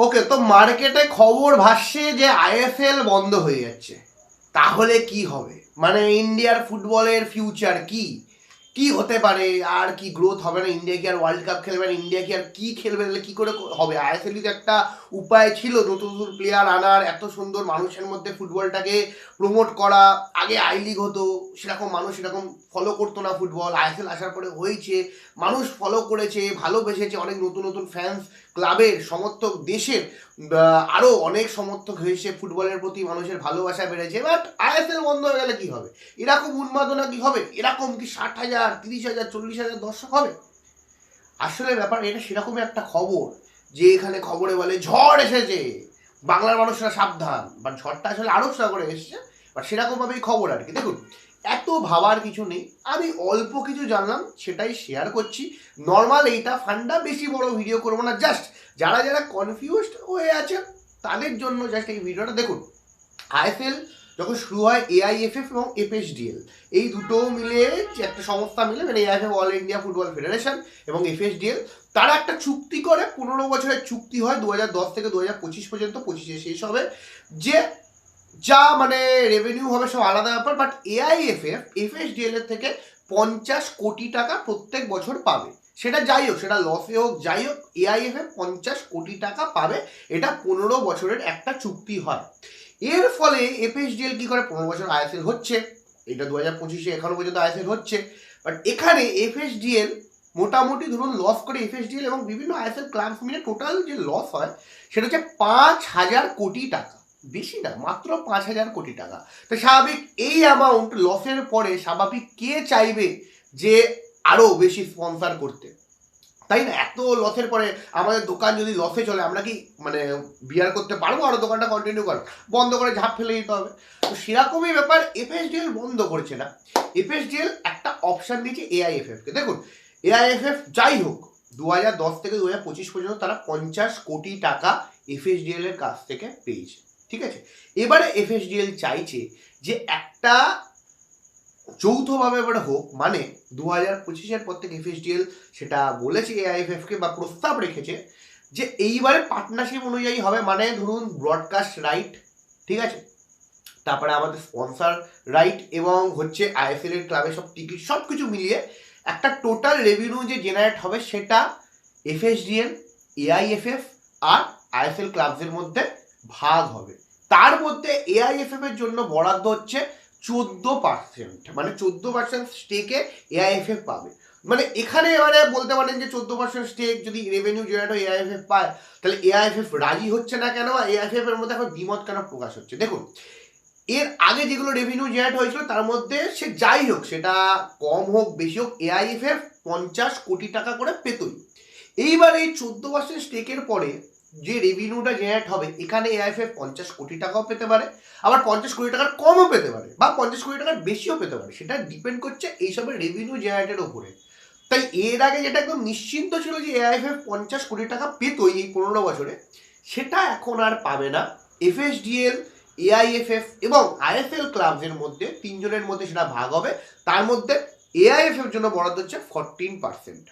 ওকে, তো মার্কেটে খবর ভাসছে যে আইএসএল বন্ধ হয়ে যাচ্ছে। তাহলে কি হবে? মানে ইন্ডিয়ার ফুটবলের ফিউচার কি? কি হতে পারে? আর কি গ্রোথ হবে না? ইন্ডিয়া কি আর ওয়ার্ল্ড কাপ খেলবে না? ইন্ডিয়া কি আর কি খেলবে? তাহলে কি করে হবে? আইএসএল তো একটা উপায় ছিল নতুন নতুন প্লেয়ার আনার, এত সুন্দর মানুষের মধ্যে ফুটবলটাকে প্রমোট করা। আগে আই লিগ হতো, সেরকম মানুষ সেরকম ফলো করতো না ফুটবল। আইএসএল আসার পরে হয়েছে, মানুষ ফলো করেছে, ভালোবেসেছে, অনেক নতুন নতুন ফ্যান্স ক্লাবের সমর্থক দেশের আরও অনেক সমর্থক হয়েছে। ফুটবলের প্রতি মানুষের ভালোবাসা বেড়েছে। বাট আইএসএল বন্ধ হয়ে গেলে কী হবে? এরকম উন্মাদনা কি হবে? এরকম কি ষাট হাজার তিরিশ হাজার, চল্লিশ হাজার দর্শক হবে? আসলে ব্যাপার এটা সেরকমই একটা খবর যে এখানে খবরে বলে ঝড় এসেছে। বাংলার মানুষরা সাবধান। বা ঝড়টা আসলে আরব সাগরে এসেছে, বাট সেরকমভাবেই খবর আর কি। দেখুন, এত ভাবার কিছু নেই। আমি অল্প কিছু জানলাম, সেটাই শেয়ার করছি। নর্মাল এইটা ফান্ডা বেশি বড় ভিডিও করব না। জাস্ট যারা যারা কনফিউজড হয়ে আছে তাদের জন্য জাস্ট এই ভিডিওটা দেখুন। আইএসএল যখন শুরু হয় এআইএফএফ এবং এফএসডিএল এই দুটো মিলে যে একটা সংস্থা মিলে মানে AIFF all India football federation এবং এফএসডিএল তারা একটা চুক্তি করে, পনেরো বছরের চুক্তি হয় দু থেকে দু হাজার পঁচিশ পর্যন্ত পঁচিশে শেষ হবে, যে যা মানে রেভিনিউ হবে সব আলাদা ব্যাপার বাট এআইএফএফ এফএসডিএল এর থেকে পঞ্চাশ কোটি টাকা প্রত্যেক বছর পাবে। সেটা যাই হোক, সেটা লসে হোক, যাই হোক এআইএফএফ পঞ্চাশ কোটি টাকা পাবে। এটা পনেরো বছরের একটা চুক্তি হয়। এর ফলে এফএসডিএল কী করে? পনেরো বছর আইএসএল হচ্ছে। এটা দু হাজার পঁচিশে এখনও পর্যন্ত আইএসএল হচ্ছে। বাট এখানে এফএসডিএল মোটামুটি ধরুন লস করে এফএসডিএল এবং বিভিন্ন আইএসএল ক্লাব মিলে টোটাল যে লস হয়, সেটা হচ্ছে পাঁচ হাজার কোটি টাকা। বেশি না, মাত্র পাঁচ হাজার কোটি টাকা। তো স্বাভাবিক এই অ্যামাউন্ট লসের পরে স্বাভাবিক কে চাইবে যে আরও বেশি স্পন্সার করতে? তাই না? এত লসের পরে আমাদের দোকান যদি লসে চলে, আমরা কি মানে বিয়ার করতে পারব? আরও দোকানটা কন্টিনিউ কর। বন্ধ করে ঝাঁপ ফেলে দিতে হবে। তো সেরকমই ব্যাপার এফএসডিএল বন্ধ করছে না। এফএসডিএল একটা অপশান দিয়েছে এআইএফএফকে দেখুন এআইএফএফ যাই হোক দু হাজার দশ থেকে দু হাজার পঁচিশ পর্যন্ত তারা পঞ্চাশ কোটি টাকা এফএসডিএল এর কাছ থেকে পেয়েছে। ঠিক আছে? এবারে এফএসডিএল চাইছে যে একটা যৌথভাবে এবারে হোক মানে দু হাজার পঁচিশের পর থেকে এফএসডিএল সেটা বলেছে এআইএফএফকে বা প্রস্তাব রেখেছে যে এইবারে পার্টনারশিপ অনুযায়ী হবে মানে ধরুন ব্রডকাস্ট রাইট ঠিক আছে? তারপরে আমাদের স্পন্সার রাইট এবং হচ্ছে আইএসএল এর ক্লাবের সব টিকিট সব কিছু মিলিয়ে একটা টোটাল রেভিনিউ যে জেনারেট হবে সেটা এফএসডিএল এআইএফএফ আর আইএসএল ক্লাবসের মধ্যে ভাগ হবে। তার মধ্যে এআইএফএফ এর জন্য বরাদ্দ হচ্ছে চোদ্দ পার্সেন্ট মানে চোদ্দ পার্সেন্ট স্টেকে এআইএফএফ পাবে। মানে এখানে এবারে বলতে পারেন যে চোদ্দ পার্সেন্ট স্টেক যদি রেভিনিউ জেনারেট হয় এআইএফএফ পায়, তাহলে এআইএফএফ রাজি হচ্ছে না কেন? এআইএফএফ এর মধ্যে এখন দ্বিমত কেন প্রকাশ হচ্ছে? দেখুন, এর আগে যেগুলো রেভিনিউ জেনারেট হয়েছিল, তার মধ্যে সে যাই হোক, সেটা কম হোক, বেশি হোক এআইএফএফ পঞ্চাশ কোটি টাকা করে পেতই। এইবার এই চোদ্দ পার্সেন্ট স্টেকের পরে যে রেভিনিউটা জেনারেট হবে, এখানে এআইএফএফ পঞ্চাশ কোটি টাকাও পেতে পারে, আবার পঞ্চাশ কোটি টাকার কমও পেতে পারে, বা পঞ্চাশ কোটি টাকার বেশিও পেতে পারে। সেটা ডিপেন্ড করছে এইসবের রেভিনিউ জেনারেটের ওপরে তাই এর আগে যেটা একদম নিশ্চিন্ত ছিল যে এআইএফএফ পঞ্চাশ কোটি টাকা পেতই এই পনেরো বছরে, সেটা এখন আর পাবে না। এফএসডিএল এআইএফএফ এবং আইএফএল ক্লাবসের মধ্যে, তিনজনের মধ্যে সেটা ভাগ হবে। তার মধ্যে এআইএফএফ জন্য বরাদ্দ হচ্ছে ফরটিন পার্সেন্ট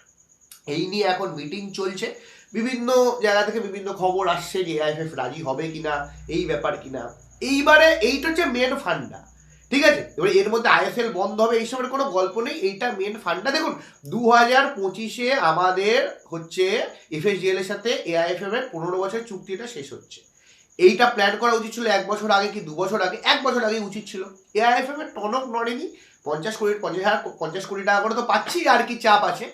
এই নিয়ে এখন মিটিং চলছে। বিভিন্ন জায়গা থেকে বিভিন্ন খবর আসছে যে এআইএফএফ রাজি হবে কিনা, এই ব্যাপার কিনা। এইবারে এইটা হচ্ছে মেন ফান্ডা ঠিক আছে? এবার এর মধ্যে আইএসএল বন্ধ হবে এইসবের কোনো গল্প নেই। এইটা মেন ফান্ডটা দেখুন দু হাজার পঁচিশে আমাদের হচ্ছে এফএসডিএল এর সাথে এআইএফএফ এর পনেরো বছরের চুক্তিটা শেষ হচ্ছে। এইটা প্ল্যান করা উচিত ছিল এক বছর আগে কি দু বছর আগে? এক বছর আগে উচিত ছিল। এআইএফএফ এর টনক নড়েনি। পঞ্চাশ কোটি, পঞ্চাশ হাজার, পঞ্চাশ কোটি টাকা করে তো পাচ্ছি, আর কি চাপ আছে।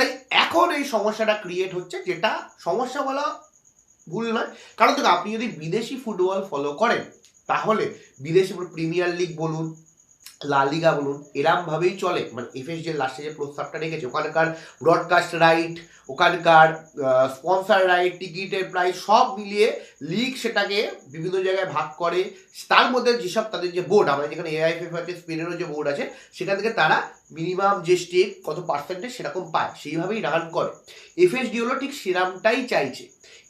তাই এখন এই সমস্যাটা ক্রিয়েট হচ্ছে যেটা সমস্যা বলা ভুল নয়। কারণ দেখো, আপনি যদি বিদেশি ফুটবল ফলো করেন, তাহলে বিদেশি প্রিমিয়ার লিগ বলুন লা লিগা বলুন, এরমভাবেই চলে। মানে এফএসডি লাস্টে যে প্রস্তাবটা রেখেছে, ওখানকার ব্রডকাস্ট রাইট ওখানকার স্পন্সার রাইট টিকিটের প্রাইস সব মিলিয়ে লিগ সেটাকে বিভিন্ন জায়গায় ভাগ করে, তার মধ্যে যেসব তাদের যে বোর্ড আমাদের যেখানে এআইএফএফ আছে স্পেনেরও যে বোর্ড আছে, সেখান থেকে তারা মিনিমাম যে স্টেক কত পার্সেন্টেজ সেরকম পায়, সেইভাবেই রান করে। এফএসডি হলো ঠিক সেরামটাই চাইছে।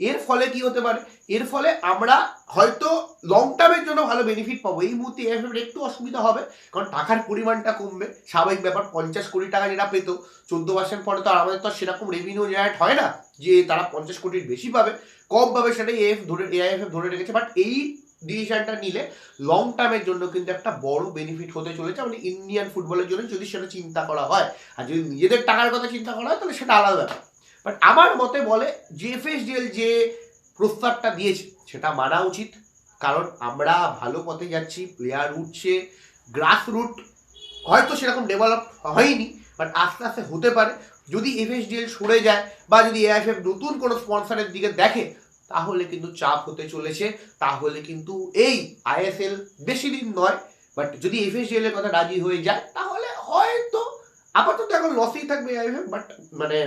এর ফলে কি হতে পারে? এর ফলে আমরা হয়তো লং টার্মের জন্য ভালো বেনিফিট পাবো। এই মুহূর্তে এফএফ একটু অসুবিধা হবে, কারণ টাকার পরিমাণটা কমবে। স্বাভাবিক ব্যাপার, পঞ্চাশ কোটি টাকা যেটা পেত, চোদ্দ পার্সেন্ট পরে তো আর আমাদের তো সেরকম রেভিনিউ জেনারেট হয় না, যে তারা পঞ্চাশ কোটির বেশি পাবে, কম পাবে সেটাই এফ ধরে এআইএফ ধরে রেখেছে। বাট এই ডিসিশনটা নিলে লং টার্মের জন্য কিন্তু একটা বড় বেনিফিট হতে চলেছে মানে ইন্ডিয়ান ফুটবলের জন্য যদি সেটা চিন্তা করা হয়। আর যদি নিজেদের টাকার কথা চিন্তা করা হয়, তাহলে সেটা আলাদা ব্যাপার। বাট আমার মতে বলে জেএফএসডিএল যে প্রস্তাবটা দিয়েছে, সেটা মানা উচিত। কারণ আমরা ভালো পথে যাচ্ছি প্লেয়ার উঠছে গ্রাস রুট হয়তো সেরকম ডেভেলপ হয়নি বাট আস্তে আস্তে হতে পারে। যদি এফএসডিএল সরে যায় বা যদি এআইএফএফ নতুন কোনো স্পন্সরের দিকে দেখে তাহলে কিন্তু চাপ হতে চলেছে, তাহলে কিন্তু এই আইএসএল বেশি দিন নয় বাট যদি এফএসডিএল এর কথা রাজি হয়ে যায়, তাহলে হয়তো আপাতত এখন লসেই থাকবে আইএফএফ বাট মানে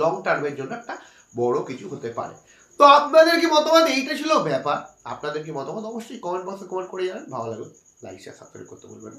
লং টার্মের জন্য একটা বড় কিছু হতে পারে। তো আপনাদের কি মতামত? এইটা ছিল ব্যাপার। আপনাদের কি মতামত? অবশ্যই কমেন্ট বক্সে কমেন্ট করে জানান। ভালো লাগবে লাইক শেয়ার সাবস্ক্রাইব করতে বলবেন